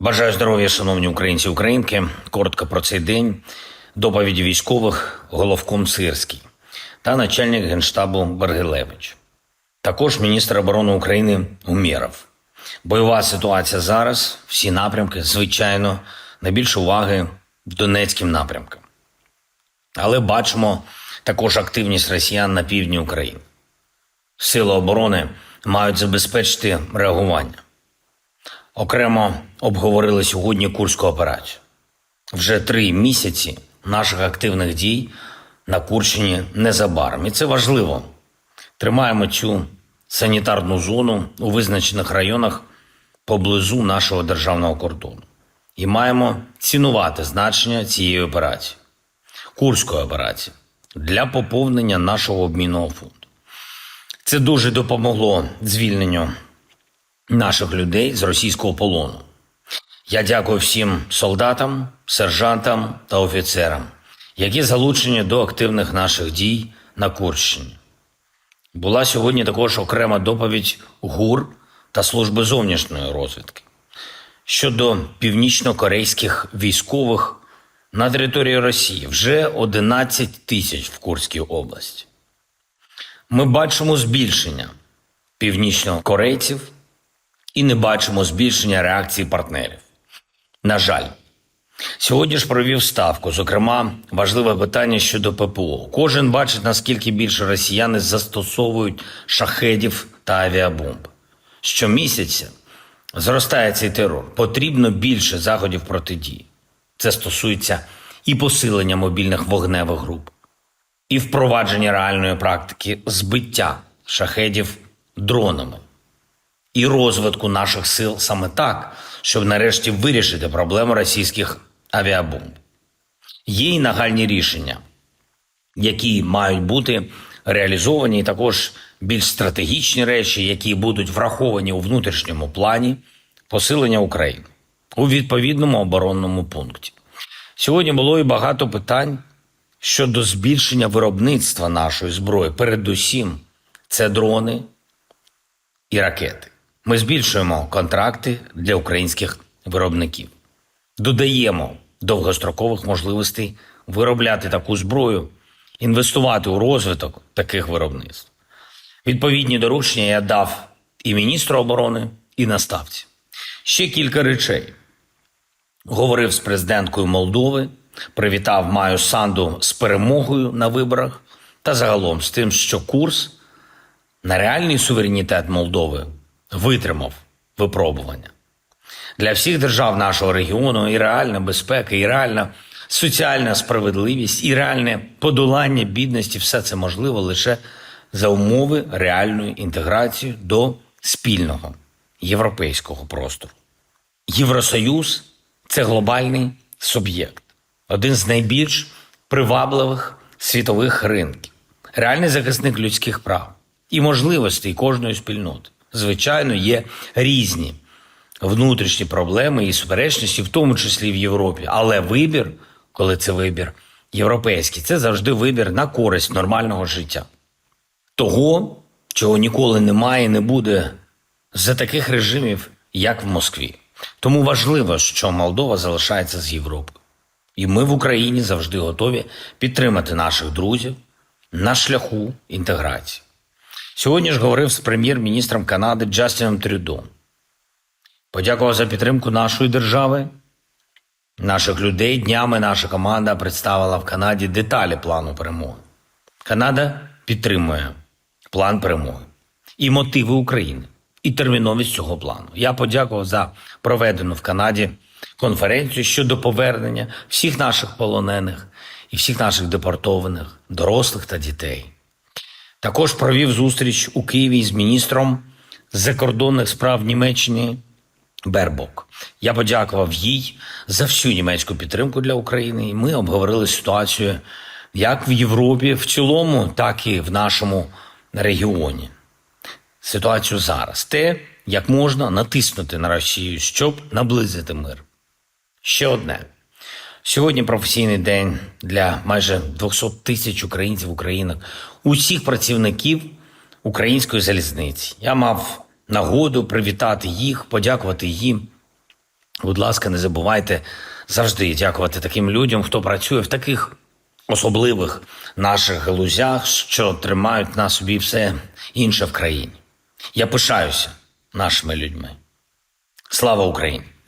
Бажаю здоров'я, шановні українці українки. Коротко про цей день. Доповіді військових головком Сирський та начальник генштабу Бергелевич. Також міністр оборони України Умєров. Бойова ситуація зараз, всі напрямки, звичайно, найбільше уваги Донецьким напрямкам. Але бачимо також активність росіян на півдні України. Сили оборони мають забезпечити реагування. Окремо обговорили сьогодні Курську операцію. Вже три місяці наших активних дій на Курщині незабаром. І це важливо. Тримаємо цю санітарну зону у визначених районах поблизу нашого державного кордону. І маємо цінувати значення цієї операції, Курської операції, для поповнення нашого обмінного фонду. Це дуже допомогло звільненню наших людей з російського полону. Я дякую всім солдатам, сержантам та офіцерам, які залучені до активних наших дій на Курщині. Була сьогодні також окрема доповідь ГУР та служби зовнішньої розвідки щодо північно-корейських військових на території Росії вже 11 тисяч в Курській області. Ми бачимо збільшення північнокорейців і не бачимо збільшення реакції партнерів. На жаль, сьогодні ж провів ставку. Зокрема, важливе питання щодо ППО. Кожен бачить, наскільки більше росіяни застосовують шахедів та авіабомб. Щомісяця зростає цей терор. Потрібно більше заходів протидії. Це стосується і посилення мобільних вогневих груп, і впровадження реальної практики збиття шахедів дронами і розвитку наших сил саме так, щоб нарешті вирішити проблему російських авіабомб. Є й нагальні рішення, які мають бути реалізовані, і також більш стратегічні речі, які будуть враховані у внутрішньому плані посилення України у відповідному оборонному пункті. Сьогодні було і багато питань щодо збільшення виробництва нашої зброї. Передусім, це дрони і ракети. Ми збільшуємо контракти для українських виробників, додаємо довгострокових можливостей виробляти таку зброю, інвестувати у розвиток таких виробництв. Відповідні доручення я дав і міністру оборони, і наставці. Ще кілька речей. Говорив з президенткою Молдови, привітав Маю Санду з перемогою на виборах та загалом з тим, що курс на реальний суверенітет Молдови витримав випробування. Для всіх держав нашого регіону і реальна безпека, і реальна соціальна справедливість, і реальне подолання бідності все це можливо лише за умови реальної інтеграції до спільного європейського простору. Євросоюз це глобальний суб'єкт, один з найбільш привабливих світових ринків, реальний захисник людських прав і можливостей кожної спільноти. Звичайно, є різні внутрішні проблеми і суперечності, в тому числі в Європі. Але вибір, коли це вибір європейський, це завжди вибір на користь нормального життя. Того, чого ніколи немає і не буде за таких режимів, як в Москві. Тому важливо, що Молдова залишається з Європою. І ми в Україні завжди готові підтримати наших друзів на шляху інтеграції. Сьогодні ж говорив з прем'єр-міністром Канади Джастіном Трюдо. Подякував за підтримку нашої держави, наших людей. Днями наша команда представила в Канаді деталі плану перемоги. Канада підтримує план перемоги і мотиви України, і терміновість цього плану. Я подякував за проведену в Канаді конференцію щодо повернення всіх наших полонених і всіх наших депортованих, дорослих та дітей. Також провів зустріч у Києві з міністром закордонних справ Німеччини Бербок. Я подякував їй за всю німецьку підтримку для України. І ми обговорили ситуацію як в Європі в цілому, так і в нашому регіоні. Ситуацію зараз те, як можна натиснути на Росію, щоб наблизити мир. Ще одне. Сьогодні професійний день для майже 200 тисяч українців українок, усіх працівників української залізниці. Я мав нагоду привітати їх, подякувати їм Будь ласка, не забувайте завжди дякувати таким людям, хто працює в таких особливих наших галузях, що тримають на собі все інше в країні. Я пишаюся нашими людьми. Слава Україні!